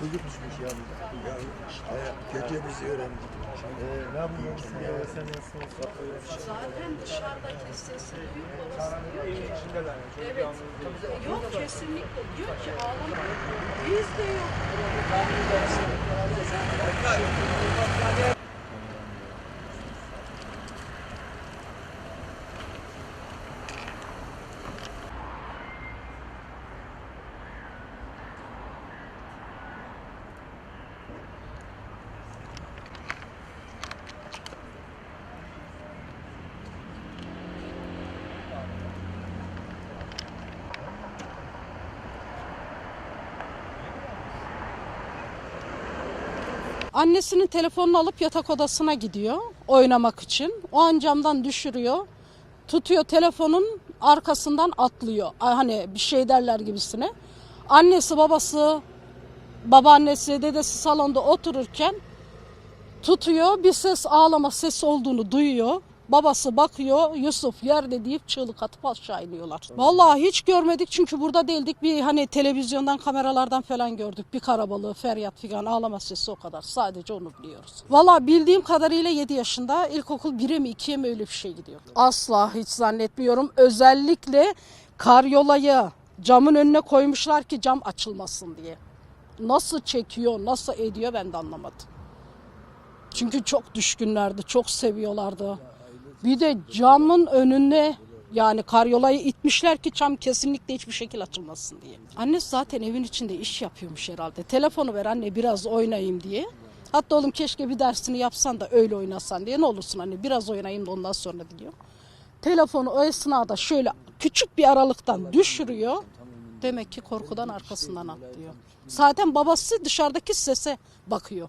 Çocuk düşmüş ya. Ya işte gece bizi öğrendik. Ee, ne yapıyorsun siz ya? Sen nasılsın? Zaten dışarıdaki sesi duyup babası diyor ki evet yok kesinlikle diyor ki ağlama bizde yok. Annesinin telefonunu alıp yatak odasına gidiyor oynamak için. O an camdan düşürüyor. Tutuyor telefonun arkasından atlıyor. Hani bir şey derler gibisine. Annesi, babası, babaannesi, dedesi salonda otururken tutuyor. Bir ses ağlama sesi olduğunu duyuyor. Babası bakıyor Yusuf yerde deyip çığlık atıp aşağı iniyorlar. Vallahi hiç görmedik çünkü burada değildik. Bir hani televizyondan kameralardan falan gördük. Bir karabalığı feryat figan ağlama sesi o kadar. Sadece onu biliyoruz. Vallahi bildiğim kadarıyla 7 yaşında ilkokul 1'e mi 2'ye mi öyle bir şey gidiyor. Asla hiç zannetmiyorum. Özellikle karyolayı camın önüne koymuşlar ki cam açılmasın diye. Nasıl çekiyor, nasıl ediyor ben de anlamadım. Çünkü çok düşkünlerdi, çok seviyorlardı. Bir de camın önüne yani karyolayı itmişler ki cam kesinlikle hiçbir şekil açılmasın diye. Annesi zaten evin içinde iş yapıyormuş herhalde. Telefonu ver anne biraz oynayayım diye. Hatta oğlum keşke bir dersini yapsan da öyle oynasan diye ne olursun anne biraz oynayayım da ondan sonra diyor. Telefonu o esnada şöyle küçük bir aralıktan düşürüyor. Demek ki korkudan arkasından atlıyor. Zaten babası dışarıdaki sese bakıyor.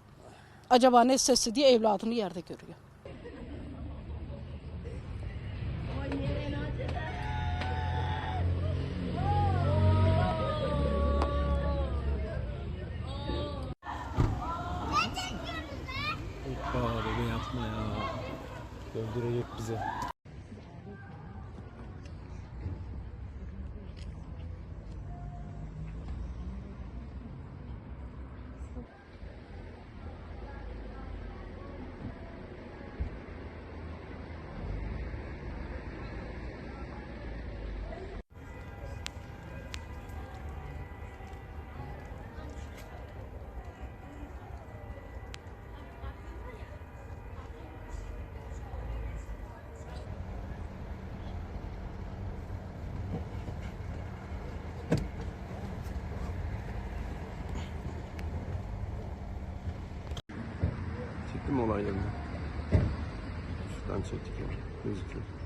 Acaba ne sesi diye evladını yerde görüyor. Öldürecek bizi. Çektim olaylarını. Şuradan çektik ya. Gözüküyor.